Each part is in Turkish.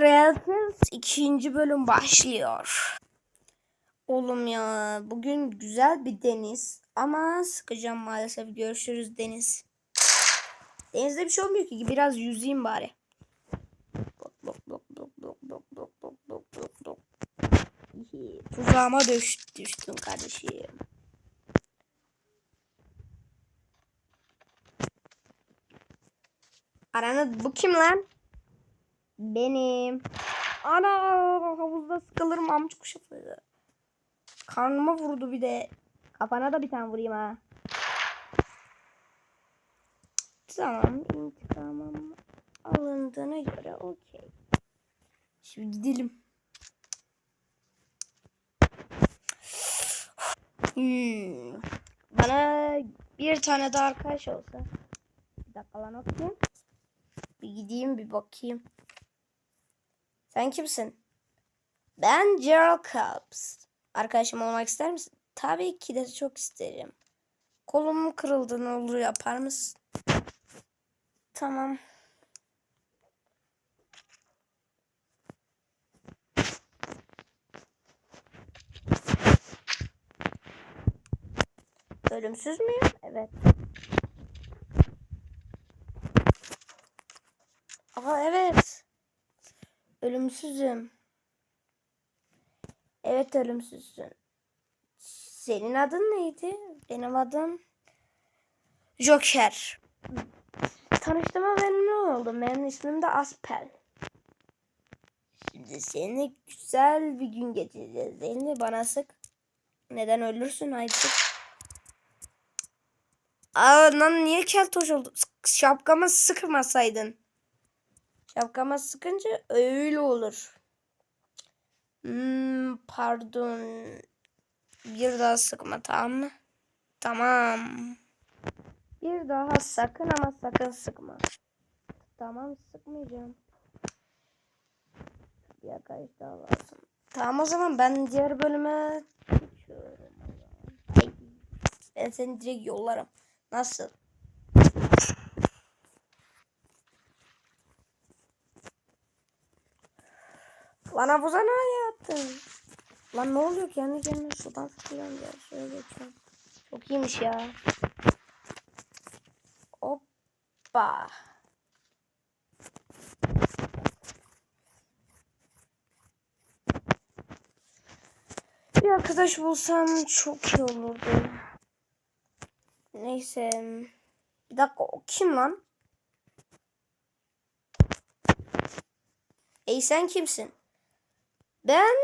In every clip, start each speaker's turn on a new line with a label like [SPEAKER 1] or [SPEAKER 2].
[SPEAKER 1] Realtors ikinci bölüm başlıyor. Oğlum ya bugün güzel bir deniz ama sıkacağım maalesef. Görüşürüz deniz. Denizde bir şey olmuyor ki biraz yüzeyim bari. Tuzağıma düş, düştüm kardeşim. Arana bu kim lan? Benim. Ana havuzda sıkılırım amca kuşu. Karnıma vurdu bir de. Kafana da bir tane vurayım ha. Tamam intikamım alındığına göre okey. Şimdi gidelim. Hmm. Bana bir tane daha arkadaş olsa. Bir dakika lan okuyayım. Bir gideyim bir bakayım. Sen kimsin? Ben Gerald Cubs. Arkadaşım olmak ister misin? Tabii ki de çok isterim. Kolum kırıldı ne olur yapar mısın? Tamam. Ölümsüz müyüm? Evet. Aa evet. Ölümsüzüm. Evet ölümsüzsün. Senin adın neydi? Benim adım Joker. Tanıştığıma memnun oldum. Benim ismim de Aspel. Şimdi seninle güzel bir gün geçireceğiz. Elini bana sık. Neden ölürsün sık. Aa lan niye keltoş oldu? Şapkama sıkmasaydın. Şapkama sıkınca öyle olur. Hmm, pardon. Bir daha sıkma tamam mı? Tamam. Bir daha sakın ama sakın sıkma. Tamam sıkmayacağım. Bir arkadaş daha lazım. Tamam o zaman ben diğer bölüme geçiyorum. Ben seni direkt yollarım. Nasıl? Lan havuza ne yaptın? Lan ne oluyor kendi kendine sudan fırlıyorum ya. Şöyle geçiyorum. Çok iyiymiş ya. Hoppa. Bir arkadaş bulsam çok iyi olurdu. Neyse. Bir dakika o kim lan? Ey sen kimsin? Ben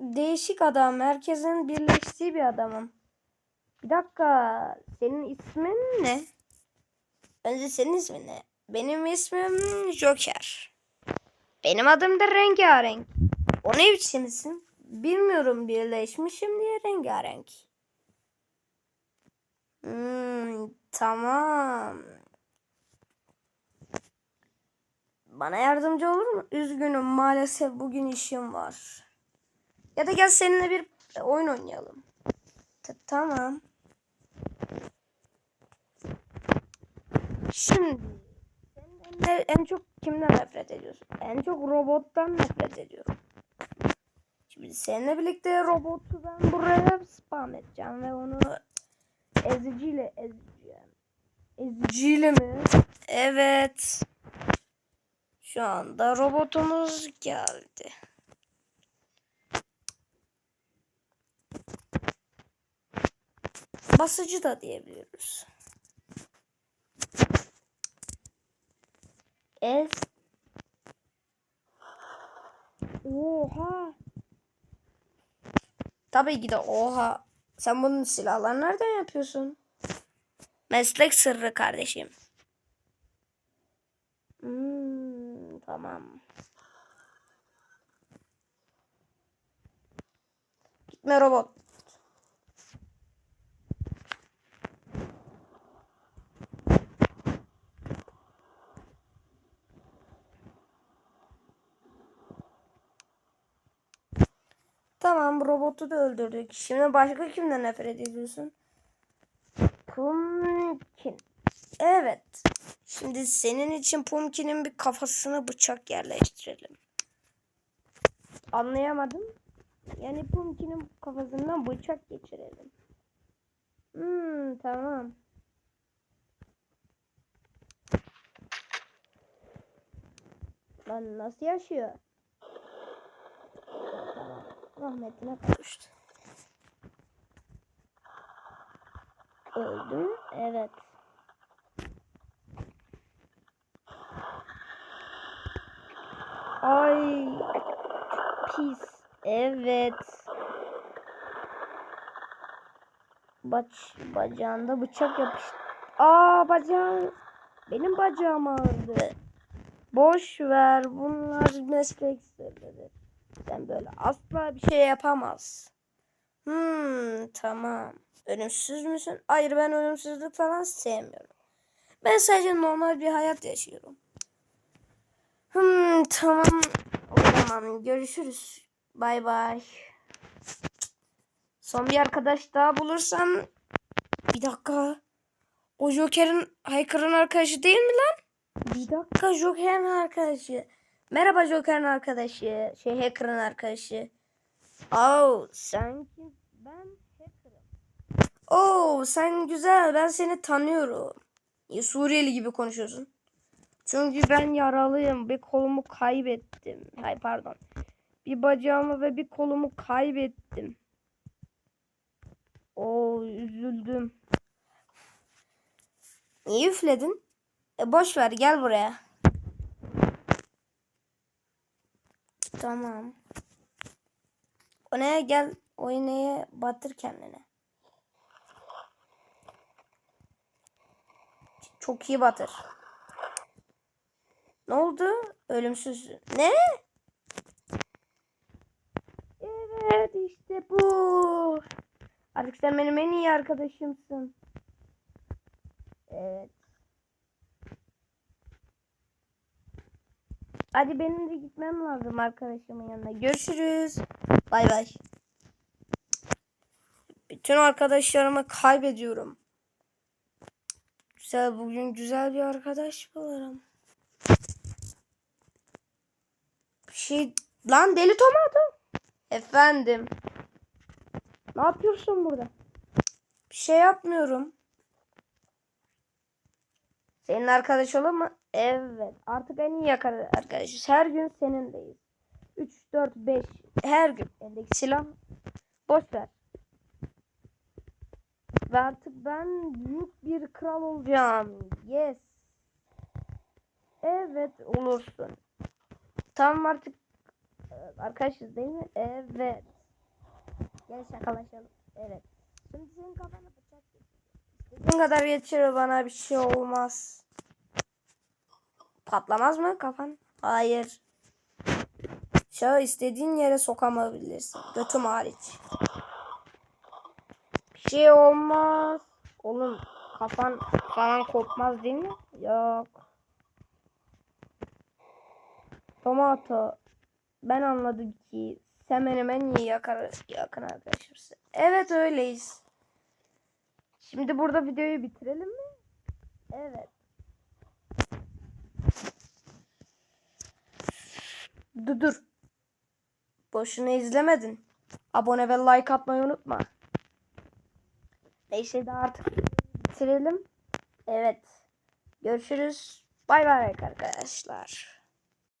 [SPEAKER 1] değişik adam. Herkesin birleştiği bir adamım. Bir dakika. Senin ismin ne? Önce senin ismin ne? Benim ismim Joker. Benim adım da Rengarenk. O ne biçim isim? Bilmiyorum birleşmişim diye rengarenk. Hmm, tamam. Bana yardımcı olur mu? Üzgünüm maalesef bugün işim var. Ya da gel seninle bir oyun oynayalım. Ta- tamam. Şimdi sen en, çok kimden nefret ediyorsun? En çok robottan nefret ediyorum. Şimdi seninle birlikte robotu ben buraya spam edeceğim ve onu eziciyle ezeceğim. Eziciyle mi? Evet. Şu anda robotumuz geldi. Basıcı da diyebiliyoruz. Ez. Oha. Tabii ki de oha. Sen bunun silahlarını nereden yapıyorsun? Meslek sırrı kardeşim. Hmm, tamam. Gitme robot. Tamam robotu da öldürdük. Şimdi başka kimden nefret ediyorsun? Pumpkin. Evet. Şimdi senin için Pumpkin'in bir kafasına bıçak yerleştirelim. Anlayamadım. Yani Pumpkin'in kafasından bıçak geçirelim. Hmm, tamam. Lan nasıl yaşıyor? Rahmetine kavuştu. Öldü. Evet. Ay. Pis. Evet. Baç, bacağında bıçak yapıştı. Aa bacağım. Benim bacağım ağrıdı. Boş ver. Bunlar meslek sırrıdır. Sen böyle asla bir şey yapamaz. Hmm, tamam. Ölümsüz müsün? Hayır ben ölümsüzlük falan sevmiyorum. Ben sadece normal bir hayat yaşıyorum. Hmm, tamam. O zaman görüşürüz. Bay bay. Son bir arkadaş daha bulursam bir dakika. O Joker'in Hayker'ın arkadaşı değil mi lan? Bir dakika Joker'in arkadaşı. Merhaba Joker'in arkadaşı. Şey Hacker'ın arkadaşı. Oh sen kim? Ben Hacker'ım. Oh sen güzel. Ben seni tanıyorum. Suriyeli gibi konuşuyorsun. Çünkü ben yaralıyım. Bir kolumu kaybettim. Hay pardon. Bir bacağımı ve bir kolumu kaybettim. Oo üzüldüm. Niye üfledin? E boş ver gel buraya. Tamam. O neye gel oynaya batır kendini. Çok iyi batır. Ne oldu? Ölümsüz. Ne? Evet işte bu. Artık sen benim en iyi arkadaşımsın. Evet. Hadi benim de gitmem lazım arkadaşımın yanına. Görüşürüz. Bay bay. Bütün arkadaşlarımı kaybediyorum. Güzel bugün güzel bir arkadaş bulurum. Şey lan deli tomato. Efendim. Ne yapıyorsun burada? Bir şey yapmıyorum. Senin arkadaş olur mu? Evet. Artık en iyi arkadaşız. Her gün seninleyiz. 3, 4, 5. Her gün. Eldeki silah. Boş ver. Ve artık ben büyük bir kral olacağım. Yes. Evet olursun. Tamam artık e, arkadaşız değil mi? Evet. Gel şakalaşalım. Evet. Şimdi senin kafana bıçak İstediğin kadar geçir bana bir şey olmaz. Patlamaz mı kafan? Hayır. Şağı istediğin yere sokamayabilirsin. Götüm hariç. Bir şey olmaz. Oğlum kafan falan kopmaz değil mi? Yok. Tomato. Ben anladım ki sen benim en iyi yakar, yakın arkadaşımsın. Evet öyleyiz. Şimdi burada videoyu bitirelim mi? Evet. Dur dur. Boşuna izlemedin. Abone ve like atmayı unutma. Neyse de artık bitirelim. Evet. Görüşürüz. Bay bay arkadaşlar.